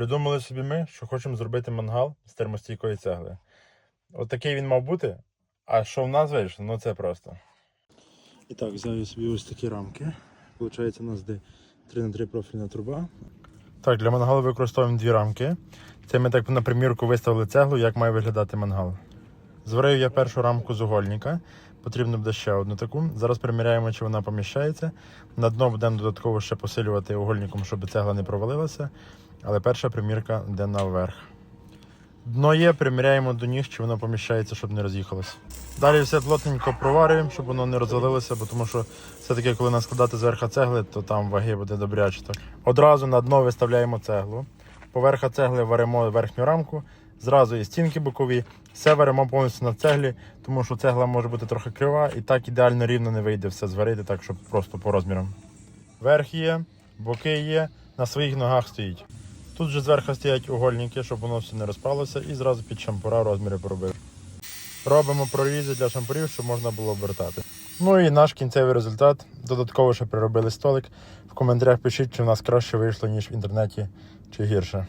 Придумали собі ми, що хочемо зробити мангал з термостійкої цегли. От такий він мав бути. А що в нас вийшло, ну це просто. І так, взяв я собі ось такі рамки. Получається, у нас де 3 на 3 профільна труба. Так, для мангалу використовуємо дві рамки. Це ми так на примірку виставили цеглу, як має виглядати мангал. Зварив я першу рамку з угольника. Потрібно буде ще одну таку. Зараз приміряємо, чи вона поміщається. На дно будемо додатково ще посилювати угольником, щоб цегла не провалилася. Але перша примірка йде наверх. Дно є, приміряємо до ніг, чи воно поміщається, щоб не роз'їхалося. Далі все плотненько проварюємо, щоб воно не розвалилося, бо тому що все-таки, коли наскладати зверху цегли, то там ваги буде добряче. Одразу на дно виставляємо цеглу. Поверха цегли варимо верхню рамку, зразу і стінки бокові. Все варимо повністю на цеглі, тому що цегла може бути трохи крива і так ідеально рівно не вийде все зварити, так щоб просто по розмірам. Верх є, боки є, на своїх ногах стоїть. Тут же зверху стоять угольники, щоб воно все не розпалося, і зразу під шампура розміри поробив. Робимо прорізи для шампурів, щоб можна було обертати. Ну і наш кінцевий результат. Додатково ще приробили столик. В коментарях пишіть, чи в нас краще вийшло, ніж в інтернеті, чи гірше.